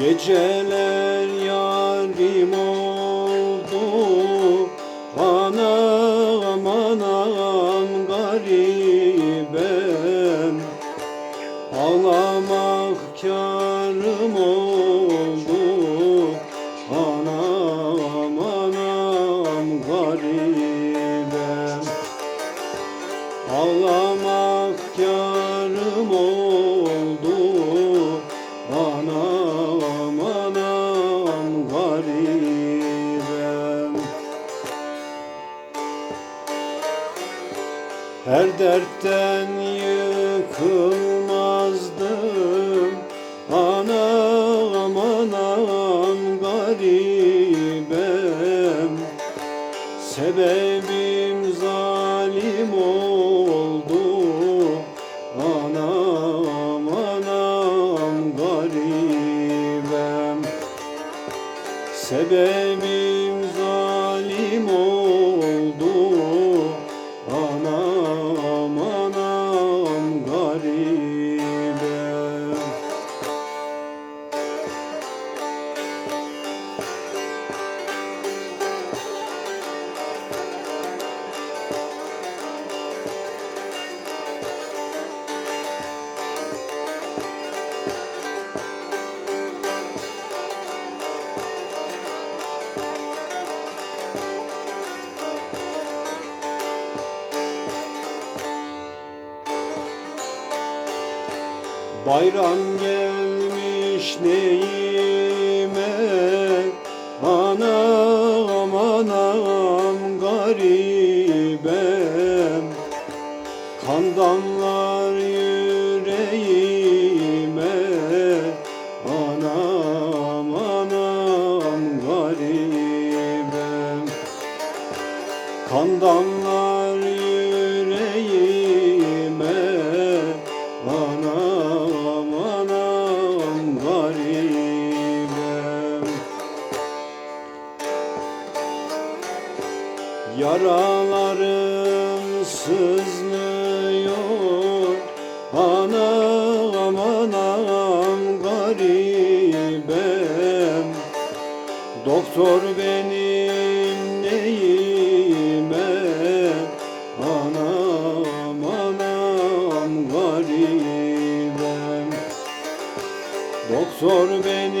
Geceler yarim oldu. Anam anam garibem. Ağlamak karım oldu. Anam anam garibem. Ağlamak karım Her dertten yıkılmazdım. Anam anam garibem. Sebebim zalim oldu. Anam anam garibem. Sebebim zalim oldu Bayram gelmiş neyime? Anam anam garibem. Kan damlar yüreğime. Anam anam garibem. Kan damlar Yaralarım sızlıyor. Anam anam garibem. Doktor benim neyime? Anam anam garibem. Doktor benim